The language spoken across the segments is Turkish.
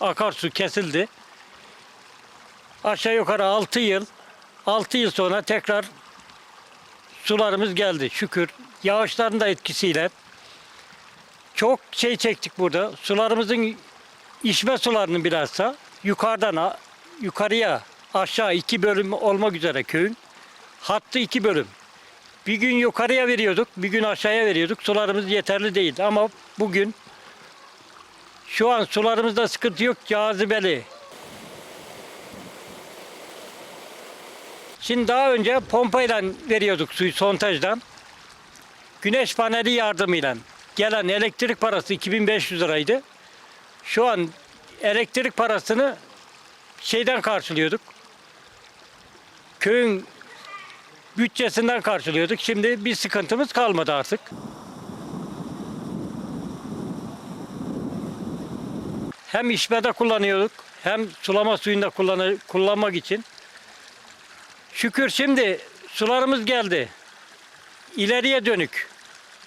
Akarsu kesildi. Aşağı yukarı 6 yıl, 6 yıl sonra tekrar sularımız geldi şükür. Yağışların da etkisiyle çok şey çektik burada. Sularımızın içme sularının bilhassa yukarıdan yukarıya aşağı iki bölüm olmak üzere köyün hattı iki bölüm. Bir gün yukarıya veriyorduk, bir gün aşağıya veriyorduk. Sularımız yeterli değildi ama bugün şu an sularımızda sıkıntı yok, cazibeli. Şimdi daha önce pompayla veriyorduk suyu sontajdan. Güneş paneli yardımıyla gelen elektrik parası 2500 liraydı. Şu an elektrik parasını şeyden karşılıyorduk. Köyün bütçesinden karşılıyorduk. Şimdi bir sıkıntımız kalmadı artık. Hem içmede kullanıyorduk hem sulama suyunda kullanmak için. Şükür şimdi sularımız geldi. İleriye dönük.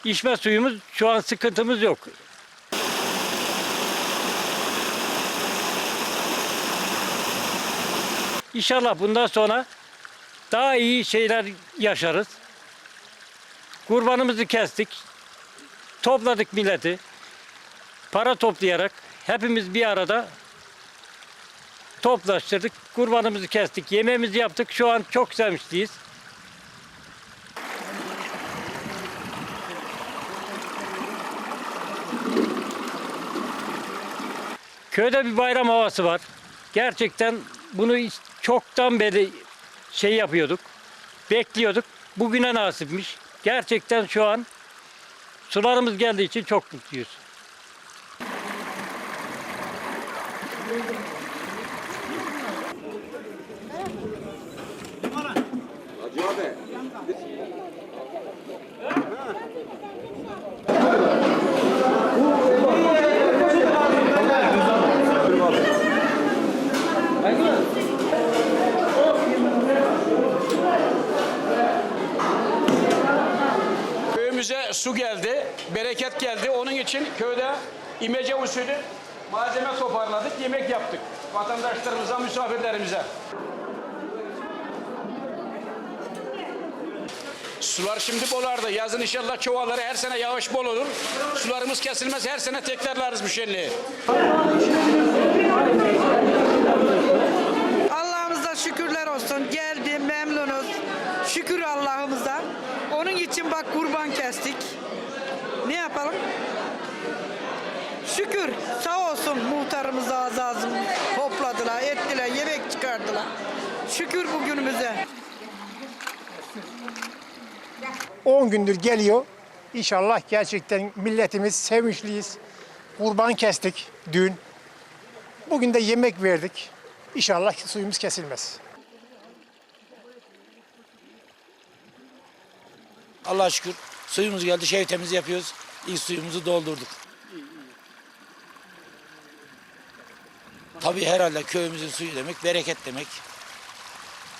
İçme suyumuz şu an sıkıntımız yok. İnşallah bundan sonra daha iyi şeyler yaşarız. Kurbanımızı kestik. Topladık milleti. Para toplayarak hepimiz bir arada toplaştırdık. Kurbanımızı kestik. Yemeğimizi yaptık. Şu an çok sevinçliyiz. Köyde bir bayram havası var. Gerçekten bunu çoktan beri şey yapıyorduk. Bekliyorduk. Bugüne nasipmiş. Gerçekten şu an sularımız geldiği için çok mutluyuz. Köyümüze su geldi, bereket geldi. Onun için köyde imece usulü malzeme toparladık, yemek yaptık. Vatandaşlarımıza, misafirlerimize. Sular şimdi bolardı. Yazın inşallah çoğalır. Her sene yağış bol olur. Sularımız kesilmez. Her sene tekrarlarız bu şenliği. Allah'ımıza şükürler olsun. Geldi memnunuz. Şükür Allah'ımıza. İçin bak kurban kestik. Ne yapalım? Şükür. Sağ olsun muhtarımız ağzı ağzım topladılar, ettiler, yemek çıkardılar. Şükür bugünümüze. 10 gündür geliyor. İnşallah gerçekten milletimiz sevinçliyiz. Kurban kestik dün. Bugün de yemek verdik. İnşallah suyumuz kesilmez. Allah'a şükür suyumuz geldi, şevtemizi yapıyoruz. İlk suyumuzu doldurduk. Tabii herhalde köyümüzün suyu demek, bereket demek.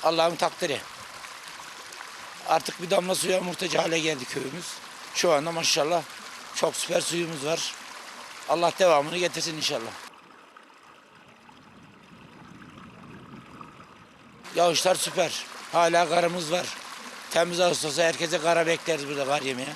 Allah'ın takdiri. Artık bir damla suya muhtaç hale geldi köyümüz. Şu anda maşallah çok süper suyumuz var. Allah devamını getirsin inşallah. Yağışlar süper. Hala karımız var. Temmuz Ağustos'a herkese kara bekleriz burada kar yemeye.